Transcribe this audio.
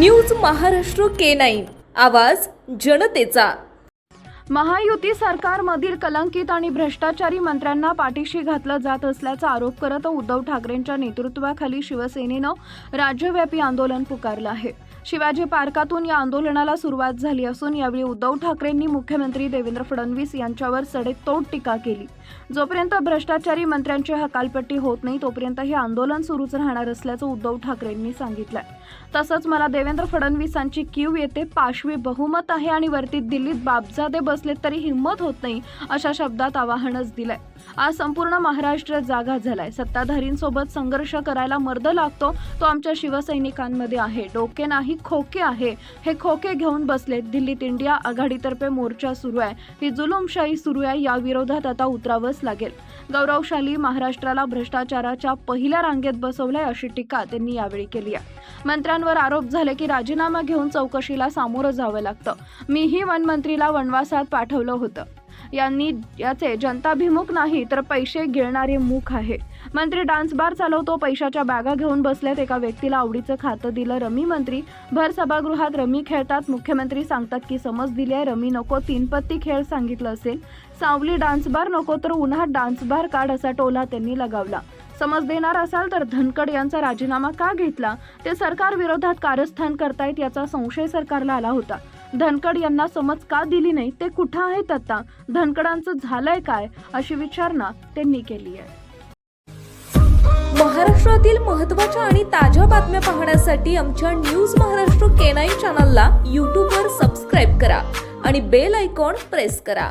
News Maharashtra K nine. आवाज जनतेचा. महायुती सरकारमधील कलंकित आणि भ्रष्टाचारी मंत्र्यांना पाठीशी घातलं जात असल्याचा आरोप करत उद्धव ठाकरेंच्या नेतृत्वाखाली शिवसेनेनं राज्यव्यापी आंदोलन पुकारलं आहे. शिवाजी पार्कातून या आंदोलनाला सुरुवात झाली असून यावेळी उद्धव ठाकरेंनी मुख्यमंत्री देवेंद्र फडणवीस यांच्यावर सडेतोड टीका केली. जोपर्यंत भ्रष्टाचारी मंत्र्यांची हकालपट्टी होत नाही तोपर्यंत हे आंदोलन सुरूच राहणार असल्याचं उद्धव ठाकरेंनी सांगितलंय. तसंच मला देवेंद्र फडणवीसांची क्यू येते पाशवी बहुमत आहे आणि वरती दिल्लीत बापजादे बसलेत तरी हिंमत होत नाही अशा शब्दात आवाहनच दिलंय. आज संपूर्ण महाराष्ट्र जागा झालाय. सत्ताधारींसोबत संघर्ष करायला मर्द लागतो तो आमच्या शिवसैनिकांमध्ये आहे. डोके नाही खोके आहे. हे खोके घेऊन बसलेत. दिल्लीत इंडिया आघाडीतर्फे मोर्चा सुरू आहे. ही जुलुमशाही सुरू आहे. या विरोधात आता उतरावंच लागेल. गौरवशाली महाराष्ट्राला भ्रष्टाचाराच्या पहिल्या रांगेत बसवलंय अशी टीका त्यांनी यावेळी केली आहे. मंत्र्यांवर आरोप झाले की राजीनामा घेऊन चौकशीला सामोरं जावं लागतं. मीही वनमंत्रीला वनवासात पाठवलं होतं. यांनी याचे जनताभिमुख नाही तर पैसे गिळणारे मुख आहे मंत्री डान्स बार चालवतो पैशाच्या बॅगा घेऊन बसल्यात एका व्यक्तीला आवडीचं खातं दिलं रमी मंत्री. भर सभागृहात रमी खेळतात मुख्यमंत्री सांगतात की समज दिली आहे रमी नको तीनपत्ती खेळ सांगितलं असेल. सावली डान्स बार नको तर उन्हात डान्स बार काढ असा टोला त्यांनी लगावला. समज देणार असाल तर धनकड यांचा राजीनामा का घेतला? ते सरकार विरोधात कारस्थान करतायत याचा संशय सरकारला आला होता. धनकड यांना समज का दिली नाही ते कुठं आहेत आता? धनकडांचं झालंय काय? अशी विचारणा त्यांनी केली आहे. महाराष्ट्रातील महत्त्वाच्या आणि ताज्या बातम्या पाहण्यासाठी आमच्या न्यूज महाराष्ट्र केनाई चॅनलला यूट्यूबवर सबस्क्राईब करा आणि बेल आयकॉन प्रेस करा.